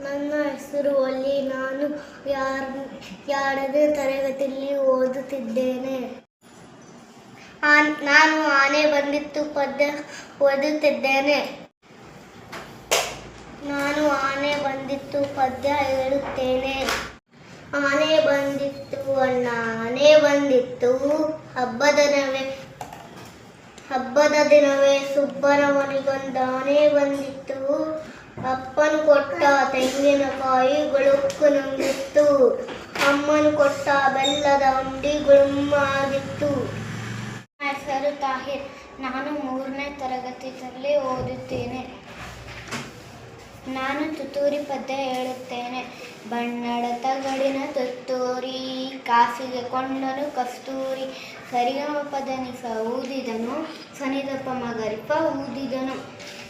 ನನ್ನ ಹೆಸರು ಅಲ್ಲಿ ನಾನು ಯಾರ ಎರಡನೇ ತರಗತಿಯಲ್ಲಿ ಓದುತ್ತಿದ್ದೇನೆ. ನಾನು ಆನೆ ಬಂದಿತ್ತು, ಪದ್ಯ ಓದುತ್ತಿದ್ದೇನೆ. ನಾನು ಆನೆ ಬಂದಿತ್ತು, ಪದ್ಯ ಹೇಳುತ್ತೇನೆ. ಆನೆ ಬಂದಿತ್ತು ಅಣ್ಣ, ಆನೆ ಬಂದಿತ್ತು. ಹಬ್ಬದ ದಿನವೇ ಹಬ್ಬದ ದಿನವೇ ಸುಬ್ಬರವನಿಗೊಂದು ಆನೆ ಬಂದಿತ್ತು. ಕೊಟ್ಟ ತೆಂಗಿನಕಾಯಿ ಗುಳುಕ್ಕು ನುಂಗಿತ್ತು ಅಮ್ಮನು ಕೊಟ್ಟ ಬೆಲ್ಲದ ಅಂಡಿಗಳು ಗುಳುಮ್ಮಾಗಿತ್ತು ಹೆಸರು ತಾಹಿರ್. ನಾನು ಮೂರನೇ ತರಗತಿಯಲ್ಲಿ ಓದುತ್ತೇನೆ. ನಾನು ತುತ್ತೂರಿ ಪದ್ಯ ಹೇಳುತ್ತೇನೆ. ಬಣ್ಣದ ತಗಡಿನ ತುತ್ತೂರಿ ಕಾಸಿಗೆ ಕೊಂಡನು ಕಸ್ತೂರಿ ಸರಿಗಮಪದನಿಸ ಊದಿದನು, ಸನಿದಪ್ಪ ಮಗರಿಪ ಊದಿದನು.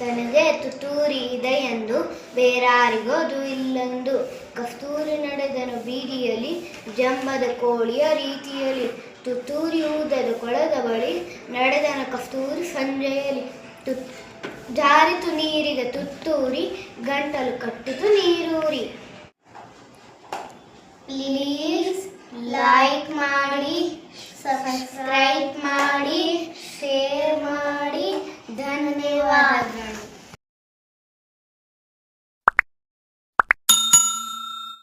ತನಗೆ ತುತ್ತೂರಿ ಇದೆ ಎಂದು ಬೇರಾರಿಗೋದು ಇಲ್ಲಂದು. ಕಸ್ತೂರಿ ನಡೆದನು ಬೀದಿಯಲ್ಲಿ, ಜಂಬದ ಕೋಳಿಯ ರೀತಿಯಲ್ಲಿ. ತುತ್ತೂರಿ ಊದಲು ಕೊಳದ ಬಳಿ ನಡೆದನು ಕಸ್ತೂರಿ ಸಂಜೆಯಲ್ಲಿ. ತು, ಜಾರಿತು ನೀರಿಗೆ ತುತ್ತೂರಿ, ಗಂಟಲು ಕಟ್ಟಿತು ನೀರೂರಿ. Amen.